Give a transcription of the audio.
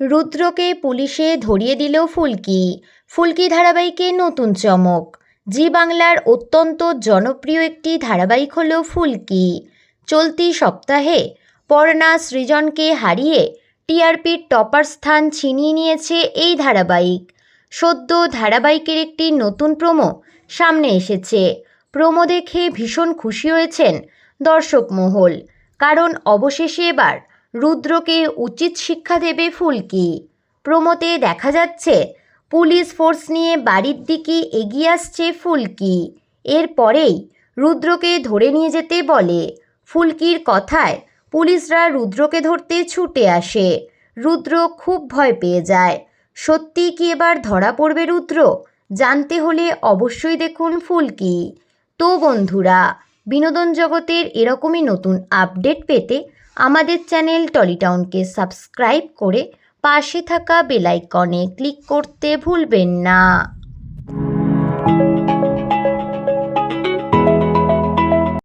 রুদ্রকে পুলিশে ধরিয়ে দিল ফুলকি। ফুলকি ধারাবাহিকে নতুন চমক। জি বাংলার অত্যন্ত জনপ্রিয় একটি ধারাবাহিক হল ফুলকি। চলতি সপ্তাহে পর্ণা সৃজনকে হারিয়ে টিআরপির টপার স্থান ছিনিয়ে নিয়েছে এই ধারাবাহিক। সদ্য ধারাবাহিকের একটি নতুন প্রোমো সামনে এসেছে। প্রোমো দেখে ভীষণ খুশি হয়েছেন দর্শক মহল। কারণ অবশেষে এবার রুদ্রকে উচিত শিক্ষা দেবে ফুলকি। প্রমোতে দেখা যাচ্ছে, পুলিশ ফোর্স নিয়ে বাড়ির দিকে এগিয়ে আসছে ফুলকি। এরপরেই রুদ্রকে ধরে নিয়ে যেতে বলে। ফুলকির কথায় পুলিশরা রুদ্রকে ধরতে ছুটে আসে। রুদ্র খুব ভয় পেয়ে যায়। সত্যি কি এবার ধরা পড়বে রুদ্র? জানতে হলে অবশ্যই দেখুন ফুলকি। তো বন্ধুরা, বিনোদন জগতের এরকমই নতুন আপডেট পেতে আমাদের চ্যানেল টলিটাউনকে সাবস্ক্রাইব করে পাশে থাকা বেলাইকনে ক্লিক করতে ভুলবেন না।